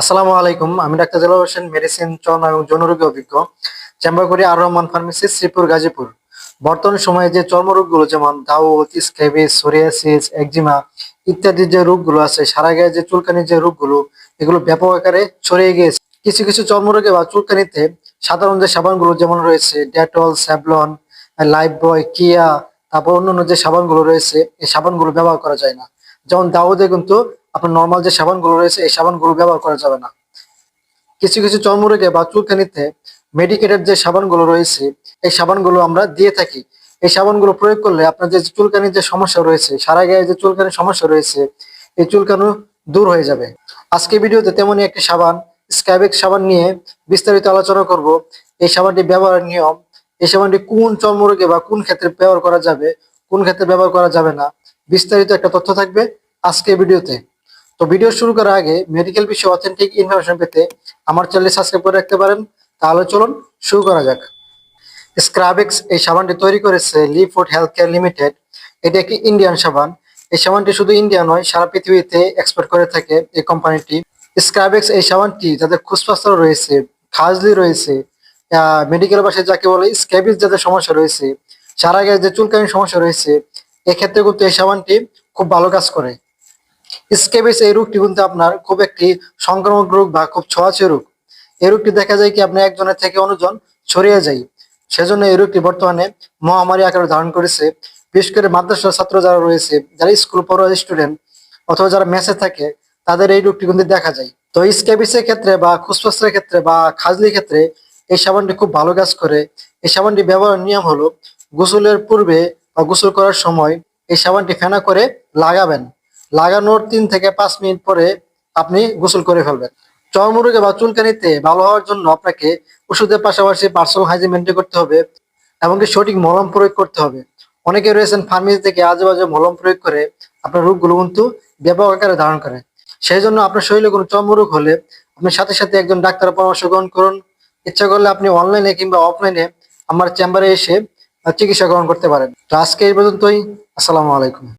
আসসালামু আলাইকুম, আমি ডাক্তার জেলা হোসেন, মেডিসিন, চর্ম এবং যৌনরোগী অভিজ্ঞ চেম্বার আর রহমান ফার্মেসি শ্রীপুর, গাজীপুর। বর্তমান সময়ে যে চর্মরোগগুলো যেমন দাউদ, স্কেবিস, সোরিয়াসিস, একজিমা ইত্যাদি যে রোগগুলো আছে সারা গায়ে যে চুলকানির যে রোগগুলো, এগুলো ব্যাপক আকারে ছড়িয়ে গিয়েছে। কিছু কিছু চর্মরোগে বা চুলকানিতে সাধারণ যে সাবানগুলো যেমন রয়েছে, ডেটল, স্যাভলন, লাইফ বয়, কিয়া, তারপর অন্যান্য যে সাবানগুলো রয়েছে, এই সাবানগুলো ব্যবহার করা যায় না। যেমন দাউদে কিন্তু আপনার নর্মাল যে সাবানগুলো রয়েছে, এই সাবানগুলো ব্যবহার করা যাবে না। কিছু কিছু চর্মরোগে বা চুলকানিতে মেডিকেটেড যে সাবানগুলো রয়েছে, এই সাবানগুলো আমরা দিয়ে থাকি। এই সাবানগুলো প্রয়োগ করলে আপনার যে চুলকানির যে সমস্যা রয়েছে সারা গায়ে যে চুলকানির সমস্যা রয়েছে, এই চুলকানো দূর হয়ে যাবে। আজকে ভিডিওতে তেমনই একটি সাবান স্ক্যাবিক সাবান নিয়ে বিস্তারিত আলোচনা করব। এই সাবানটি ব্যবহারের নিয়ম, এই সাবানটি কোন চর্মরোগে বা কোন ক্ষেত্রে ব্যবহার করা যাবে, কোন ক্ষেত্রে ব্যবহার করা যাবে না, বিস্তারিত একটা তথ্য থাকবে আজকে ভিডিওতে। তো ভিডিও শুরু করার আগে মেডিকেল বিষয়ে অথেন্টিক ইনফরমেশন পেতে আমার চ্যানেল সাবস্ক্রাইব করে রাখতে পারেন। তাহলে চলুন শুরু করা যাক। স্ক্রাবেক্স এই সাবানটি তৈরি করেছে Lee food health care limited এটি একটি ইন্ডিয়ান সাবান। এই সাবানটি শুধু ইন্ডিয়া নয়, সারা পৃথিবীতে এক্সপোর্ট করে থাকে এই কোম্পানিটি স্ক্রাবেক্স এই সাবানটি যাদের খুসপাস্তর রয়েছে খাজলি রয়েছে মেডিকেল ভাষায় যাকে বলে স্ক্যাবিস যাদের সমস্যা রয়েছে, সারা গায়ে যে চুলকানির সমস্যা রয়েছে, এক্ষেত্রে কিন্তু এই সাবানটি খুব ভালো কাজ করে। স্কেবিস এই রোগটি কিন্তু আপনার খুব একটি সংক্রামক রোগ বা খুব ছোঁয়াচে রোগ। এই রোগটি দেখা যায় কি আপনি একজনের থেকে অন্যজন ছড়িয়ে যায়। সেজন্য এই রোগটি বর্তমানে মহামারী আকারে ধারণ করেছে। বিশেষ করে মাদ্রাসার ছাত্র যারা রয়েছে, যারা স্কুল পড়ুয়া স্টুডেন্ট অথবা যারা মেসে থাকে, তাদের এই রোগটি কিন্তু দেখা যায়। তো স্কেবিসের ক্ষেত্রে বা খুসফাসের ক্ষেত্রে বা খাজলির ক্ষেত্রে এই সাবানটি খুব ভালো কাজ করে। এই সাবানটি ব্যবহারের নিয়ম হলো, গোসলের পূর্বে বা গোসল করার সময় এই সাবানটি ফেনা করে লাগাবেন। লাগানোর তিন থেকে পাঁচ মিনিট পরে আপনি গোসল করে ফেলবেন। চর্মরোগে বা চুলকানিতে ভালো হওয়ার জন্য আপনাকে ওষুধের পাশাপাশি পার্সোনাল হাইজিন মেনটেন করতে হবে, এমনকি সঠিক মলম প্রয়োগ করতে হবে। অনেকে রয়েছেন ফার্মেসি থেকে আজে বাজে মলম প্রয়োগ করে আপনার রোগগুলো কিন্তু ব্যাপক আকারে ধারণ করে। সেই জন্য আপনার শরীরে কোনো চর্মরোগ হলে আপনি সাথে সাথে একজন ডাক্তারের পরামর্শ গ্রহণ করুন। ইচ্ছা করলে আপনি অনলাইনে কিংবা অফলাইনে আমার চেম্বারে এসে চিকিৎসা গ্রহণ করতে পারেন। তো আজকে এই পর্যন্তই। আসসালামু আলাইকুম।